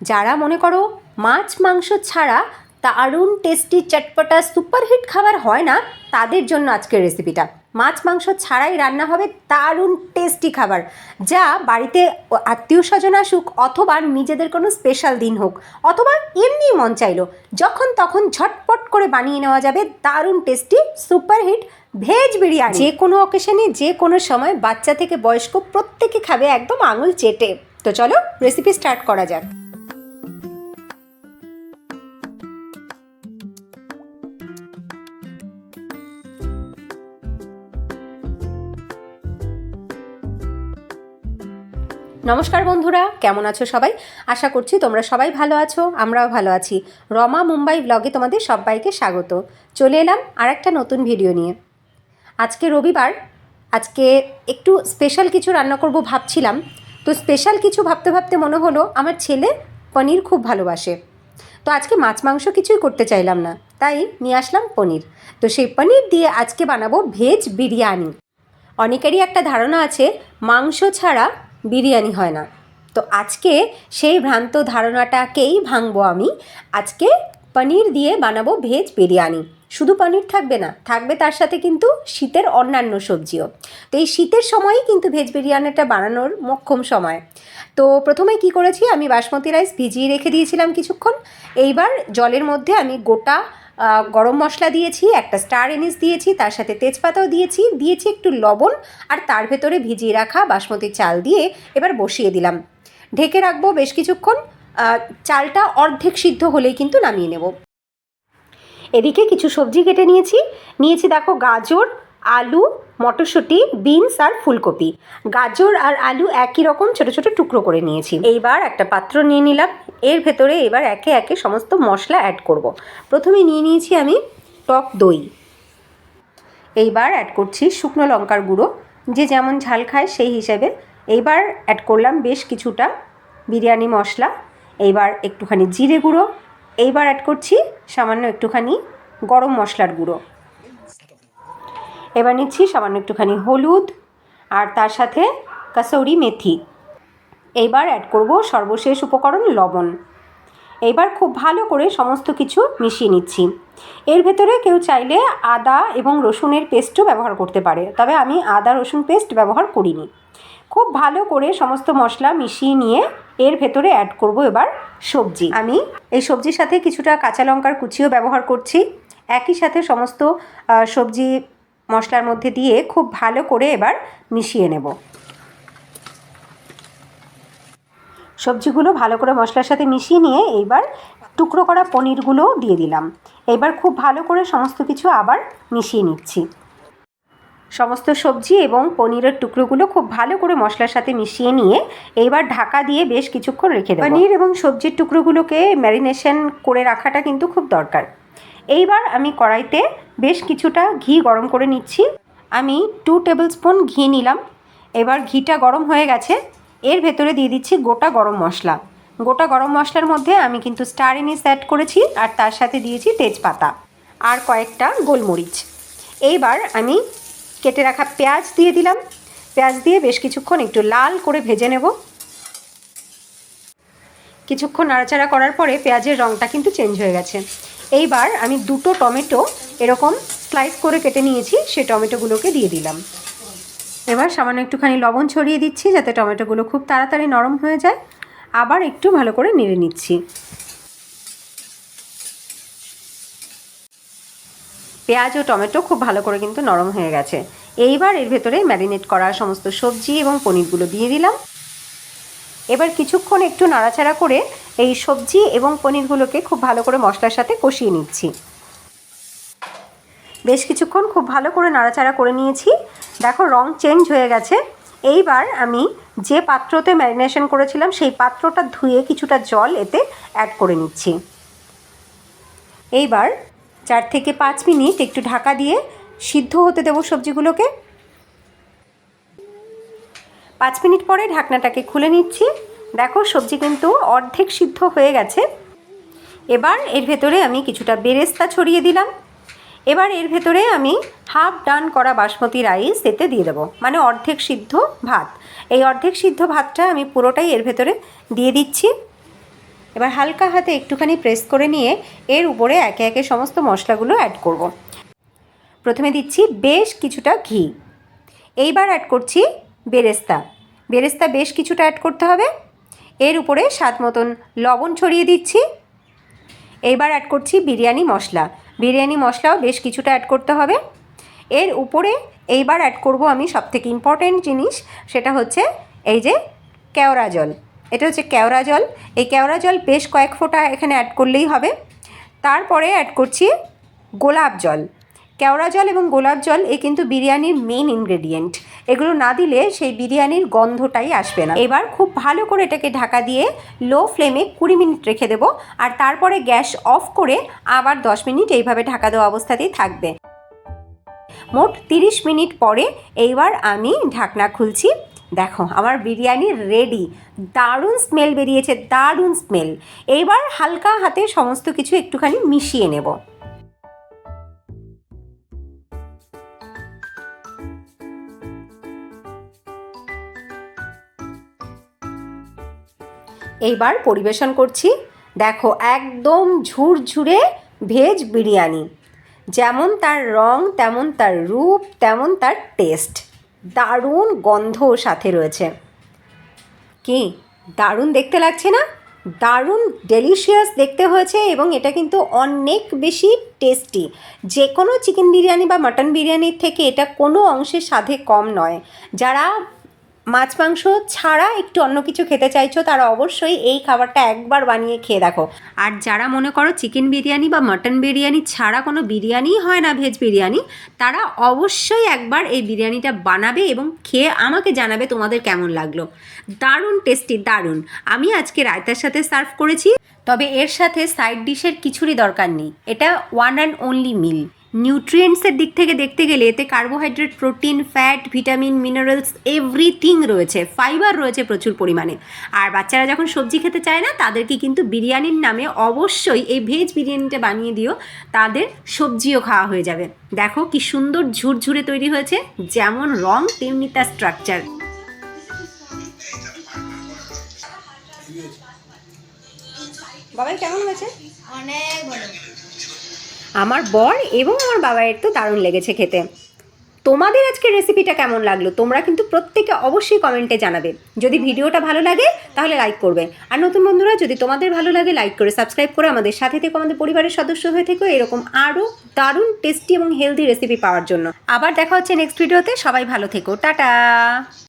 যারা মনে করো মাছ, মাংস ছাড়া দারুণ টেস্টি চটপটা সুপারহিট খাবার হয় না, তাদের জন্য আজকের রেসিপিটা মাছ, মাংস ছাড়াই রান্না হবে দারুণ টেস্টি খাবার, যা বাড়িতে আত্মীয় স্বজন আসুক অথবা নিজেদের কোনো স্পেশাল দিন হোক, অথবা এমনি মন চাইলো, যখন তখন ঝটপট করে বানিয়ে নেওয়া যাবে দারুণ টেস্টি সুপারহিট ভেজ বিরিয়ানি। যে কোনো অকেশনে যে কোনো সময় বাচ্চা থেকে বয়স্ক প্রত্যেকে খাবে একদম আঙুল চেটে। তো চলো রেসিপি স্টার্ট করা যাক। নমস্কার বন্ধুরা, কেমন আছো সবাই? আশা করছি তোমরা সবাই ভালো আছো, আমরাও ভালো আছি। রমা মুম্বাই ব্লগে তোমাদের সবাইকে স্বাগত। চলে এলাম আর একটা নতুন ভিডিও নিয়ে। আজকে রবিবার, আজকে একটু স্পেশাল কিছু রান্না করব ভাবছিলাম। তো স্পেশাল কিছু ভাবতে ভাবতে মনে হলো, আমার ছেলে পনির খুব ভালোবাসে। তো আজকে মাছ মাংস কিছুই করতে চাইলাম না, তাই নিয়ে আসলাম পনির। তো সেই পনির দিয়ে আজকে বানাবো ভেজ বিরিয়ানি। অনেকেরই একটা ধারণা আছে, মাংস ছাড়া বিরিয়ানি হয় না। তো আজকে সেই ভ্রান্ত ধারণাটাকেই ভাঙবো আমি। আজকে পনির দিয়ে বানাবো ভেজ বিরিয়ানি। শুধু পনির থাকবে না, থাকবে তার সাথে কিন্তু শীতের অন্যান্য সবজিও। তো এই শীতের সময়ই কিন্তু ভেজ বিরিয়ানিটা বানানোর মক্ষম সময়। তো প্রথমে কি করেছি, আমি বাসমতি রাইস ভিজিয়ে রেখে দিয়েছিলাম কিছুক্ষণ। এইবার জলের মধ্যে আমি গোটা গরম মশলা দিয়েছি, একটা স্টার এনিস দিয়েছি, তার সাথে তেজপাতাও দিয়েছি দিয়েছি একটু লবণ আর তার ভেতরে ভিজিয়ে রাখা বাসমতি চাল দিয়ে এবার বসিয়ে দিলাম। ঢেকে রাখব বেশ কিছুক্ষণ চালটা অর্ধেক সিদ্ধ হলেই কিন্তু নামিয়ে নেব। এদিকে কিছু সবজি কেটে নিয়েছি নিয়েছি দেখো গাজর আলু, মটরশুঁটি, বিনস আর ফুলকপি। গাজর আর আলু একই রকম ছোট ছোট টুকরো করে নিয়েছি। এইবার একটা পাত্র নিয়ে নিলাম। এর ভেতরে এবার একে একে সমস্ত মশলা অ্যাড করব। প্রথমে নিয়ে নিয়েছি আমি টক দই। এইবার অ্যাড করছি শুকনো লঙ্কার গুঁড়ো। যে যেমন ঝাল খায় সেই হিসেবে। এইবার অ্যাড করলাম বেশ কিছুটা বিরিয়ানি মশলা। এইবার একটুখানি জিরে গুঁড়ো। এইবার অ্যাড করছি সামান্য একটুখানি গরম মশলার গুঁড়ো। এবার নিচ্ছি সামান্য একটুখানি হলুদ আর তার সাথে কাসৌরি মেথি। এইবার অ্যাড করব সর্বশেষ উপকরণ লবণ। এইবার খুব ভালো করে সমস্ত কিছু মিশিয়ে নিচ্ছি। এর ভেতরে কেউ চাইলে আদা এবং রসুনের পেস্টও ব্যবহার করতে পারে, তবে আমি আদা রসুন পেস্ট ব্যবহার করিনি। খুব ভালো করে সমস্ত মশলা মিশিয়ে নিয়ে এর ভেতরে অ্যাড করব এবার সবজি। আমি এই সবজির সাথে কিছুটা কাঁচা লঙ্কার কুচিও ব্যবহার করছি। একই সাথে সমস্ত সবজি মশলার মধ্যে দিয়ে খুব ভালো করে এবার মিশিয়ে নেব। সবজিগুলো ভালো করে মশলার সাথে মিশিয়ে নিয়ে এইবার টুকরো করা পনিরগুলো দিয়ে দিলাম। এবার খুব ভালো করে সমস্ত কিছু আবার মিশিয়ে নিচ্ছি। সমস্ত সবজি এবং পনিরের টুকরোগুলো খুব ভালো করে মশলার সাথে মিশিয়ে নিয়ে এইবার ঢাকা দিয়ে বেশ কিছুক্ষণ রেখে দেবো। পনির এবং সবজির টুকরোগুলোকে ম্যারিনেশন করে রাখাটা কিন্তু খুব দরকার। এইবার আমি কড়াইতে বেশ কিছুটা ঘি গরম করে নিচ্ছি। আমি টু টেবিল স্পুন ঘি নিলাম। এবার ঘিটা গরম হয়ে গেছে। এর ভেতরে দিয়ে দিচ্ছি গোটা গরম মশলা। গোটা গরম মশলার মধ্যে আমি কিন্তু স্টার এনিস অ্যাড করেছি আর তার সাথে দিয়েছি তেজপাতা আর কয়েকটা গোলমরিচ। এইবার আমি কেটে রাখা পেঁয়াজ দিয়ে দিলাম। পেঁয়াজ দিয়ে বেশ কিছুক্ষণ একটু লাল করে ভেজে নেব। কিছুক্ষণ নাড়াচাড়া করার পরে পেঁয়াজের রঙটা কিন্তু চেঞ্জ হয়ে গেছে। এইবার আমি দুটো টমেটো এরকম স্লাইস করে কেটে নিয়েছি, সেই টমেটোগুলোকে দিয়ে দিলাম। এবার সামান্য একটুখানি লবণ ছড়িয়ে দিচ্ছি যাতে টমেটোগুলো খুব তাড়াতাড়ি নরম হয়ে যায়। আবার একটু ভালো করে নেড়ে নিচ্ছি। পেঁয়াজ ও টমেটো খুব ভালো করে কিন্তু নরম হয়ে গেছে। এইবার এর ভেতরে ম্যারিনেট করা সমস্ত সবজি এবং পনিরগুলো দিয়ে দিলাম। এবার কিছুক্ষণ একটু নাড়াচাড়া করে এই সবজি এবং পনিরগুলোকে খুব ভালো করে মশলার সাথে কষিয়ে নিচ্ছি। বেশ কিছুক্ষণ খুব ভালো করে নাড়াচাড়া করে নিয়েছি। দেখো রং চেঞ্জ হয়ে গেছে। এইবার আমি যে পাত্রতে ম্যারিনেশন করেছিলাম সেই পাত্রটা ধুয়ে কিছুটা জল এতে অ্যাড করে নিচ্ছি। এইবার চার থেকে পাঁচ মিনিট একটু ঢাকা দিয়ে সিদ্ধ হতে দেবো সবজিগুলোকে। পাঁচ মিনিট পরে ঢাকনাটাকে খুলে নিচ্ছি। দেখো, সবজি কিন্তু অর্ধেক সিদ্ধ হয়ে গেছে। এবার এর ভেতরে আমি কিছুটা বেরেস্তা ছড়িয়ে দিলাম। এবার এর ভেতরে আমি হাফ ডান করা বাসমতি রাইস এতে দিয়ে দেবো মানে অর্ধেক সিদ্ধ ভাত। এই অর্ধেক সিদ্ধ ভাতটা আমি পুরোটাই এর ভেতরে দিয়ে দিচ্ছি। এবার হালকা হাতে একটুখানি প্রেস করে নিয়ে এর উপরে একে একে সমস্ত মশলাগুলো অ্যাড করব। প্রথমে দিচ্ছি বেশ কিছুটা ঘি। এইবার অ্যাড করছি বেরেস্তা। বেরেস্তা বেশ কিছুটা অ্যাড করতে হবে। এর উপরে স্বাদ মতন লবণ ছড়িয়ে দিচ্ছি। এইবার অ্যাড করছি বিরিয়ানি মশলা। বিরিয়ানি মশলাও বেশ কিছুটা অ্যাড করতে হবে। এর উপরে এইবার অ্যাড করব আমি সবথেকে ইম্পর্ট্যান্ট জিনিস, সেটা হচ্ছে এই যে কেওড়া জল। এটা হচ্ছে কেওড়া জল। এই কেওড়া জল বেশ কয়েক ফোঁটা এখানে অ্যাড করলেই হবে। তারপরে অ্যাড করছি গোলাপ জল। কেওড়া জল এবং গোলাপ জল, এ কিন্তু বিরিয়ানির মেইন ইনগ্রেডিয়েন্ট এগুলো না দিলে সেই বিরিয়ানির গন্ধটাই আসবে না। এবার খুব ভালো করে এটাকে ঢাকা দিয়ে লো ফ্লেমে কুড়ি মিনিট রেখে দেবো আর তারপরে গ্যাস অফ করে আবার দশ মিনিট এইভাবে ঢাকা দেওয়া অবস্থাতেই থাকবে। মোট তিরিশ মিনিট পরে এইবার আমি ঢাকনা খুলছি। দেখো, আমার বিরিয়ানি রেডি দারুণ স্মেল বেরিয়েছে, দারুণ স্মেল এইবার হালকা হাতে সমস্ত কিছু একটুখানি মিশিয়ে নেব। এইবার পরিবেশন করছি। দেখো, একদম ঝুরঝুরে ভেজ বিরিয়ানি। যেমন তার রং, তেমন তার রূপ, তেমন তার টেস্ট দারুণ গন্ধ সাথে রয়েছে। কি? দারুণ দেখতে লাগছে না? দারুণ ডেলিশিয়াস দেখতে হয়েছে এবং এটা কিন্তু অনেক বেশি টেস্টি যে কোনো চিকেন বিরিয়ানি বা মাটন বিরিয়ানির থেকে এটা কোনো অংশে স্বাদে কম নয়। যারা মাছ মাংস ছাড়া একটু অন্য কিছু খেতে চাইছো, তারা অবশ্যই এই খাবারটা একবার বানিয়ে খেয়ে দেখো। আর যারা মনে করো চিকেন বিরিয়ানি বা মাটন বিরিয়ানি ছাড়া কোনো বিরিয়ানিই হয় না ভেজ বিরিয়ানি, তারা অবশ্যই একবার এই বিরিয়ানিটা বানাবে এবং খেয়ে আমাকে জানাবে তোমাদের কেমন লাগল। দারুণ টেস্টি দারুণ। আমি আজকে রায়তার সাথে সার্ভ করেছি, তবে এর সাথে সাইড ডিশের কিছুরই দরকার নেই। এটা ওয়ান অ্যান্ড অনলি মিল নিউট্রিয়েন্টসের দিক থেকে দেখতে গেলে এতে carbohydrate protein fat vitamin minerals everything রয়েছে। ফাইবার রয়েছে প্রচুর পরিমাণে। আর বাচ্চারা যখন সবজি খেতে চায় না তাদেরকে কিন্তু বিরিয়ানির নামে অবশ্যই এই ভেজ বিরিয়ানিটা বানিয়ে দিও তাদের সবজিও খাওয়া হয়ে যাবে। দেখো কি সুন্দর ঝুরঝুরে তৈরি হয়েছে যেমন রং তেমনি তার স্ট্রাকচার বাবাই কেমন হয়েছে? অনেক ভালো। আমার বর এবং আমার বাবাইয়ের তো দারুণ লেগেছে খেতে। তোমাদের আজকের রেসিপিটা কেমন লাগল? তোমরা কিন্তু প্রত্যেকে অবশ্যই কমেন্টে জানাবে। যদি ভিডিওটা ভালো লাগে, তাহলে লাইক করবে। আর নতুন বন্ধুরা, যদি তোমাদের ভালো লাগে লাইক করে সাবস্ক্রাইব করে আমাদের সাথে থেকে, আমাদের পরিবারের সদস্য হয়ে থেকো এরকম আরও দারুণ টেস্টি এবং হেলদি রেসিপি পাওয়ার জন্য। আবার দেখা হচ্ছে নেক্সট ভিডিওতে সবাই ভালো থেকো। টাটা!